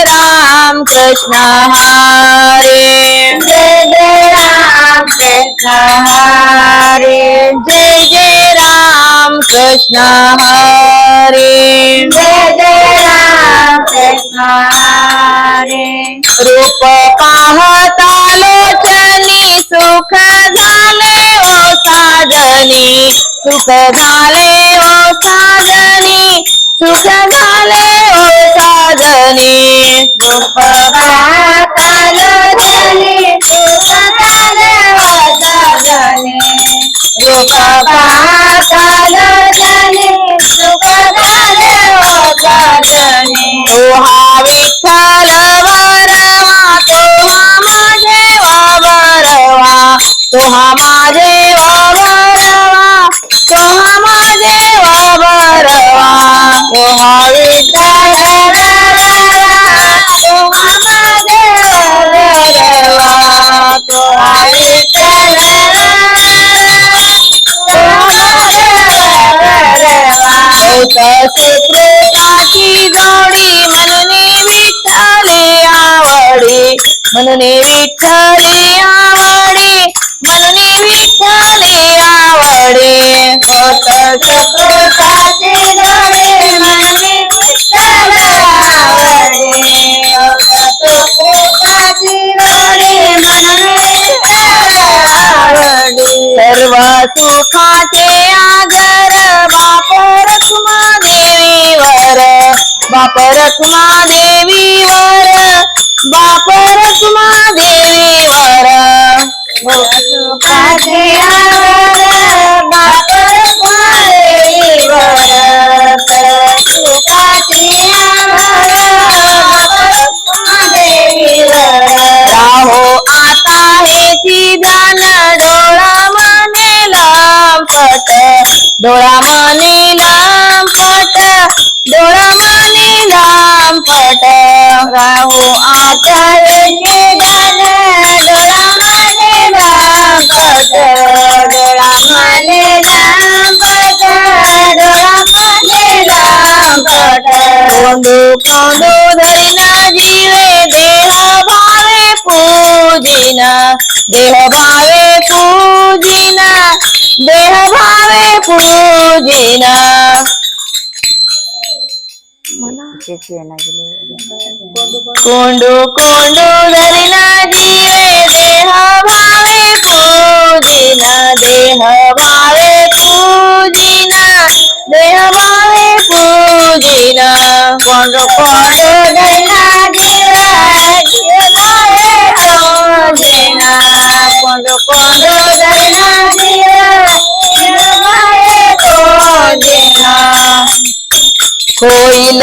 राम कृष्ण हरे। जय जय राम कृष्ण हरे। जय जय राम कृष्ण हरे। जय जय राम कृष्ण हरे। रूप पाहता लोचनी सुख झाले ओ साजनी सुख झाले ओ साजनी सुख रूप पाहताल जनी सुख झाले वसजनी तोहा विठ्ठल वरवा तोहा माझे वरवा तोहा माझे वरवा तोहा माझे वरवा तोहा मनने विठ्ठले आवडे म्हणून विठ्ठले आवडे. होत संतोषाचे डोळे म्हणून विठ्ठल आवडे. होत सर्व सुखाचे आगर बाप रखुमा देवीवर बाप रखुमा देवीवर बाप Dorama ಕೊಂಡು ಕೊಂಡು ಗರಿನ ಜೀವೆ ದೇಹ ಭಾವೆ ಪೂಜಿನ ದೇಹ ಭಾವೆ ಪೂಜಿನ ದೇಹ ಭಾವೆ ಪೂಜಿನ ಕೊಂಡು ಕೊಂಡು ಗರಿನ ಜೀವೆ ದೇಹ ಭಾವೆ ಪೂಜಿನ ಕೊಂಡು ಕೊಂಡು ಗರಿನ ಜೀವೆ ದೇಹ ಭಾವೆ ಪೂಜಿನ ಕೋಯಿಲ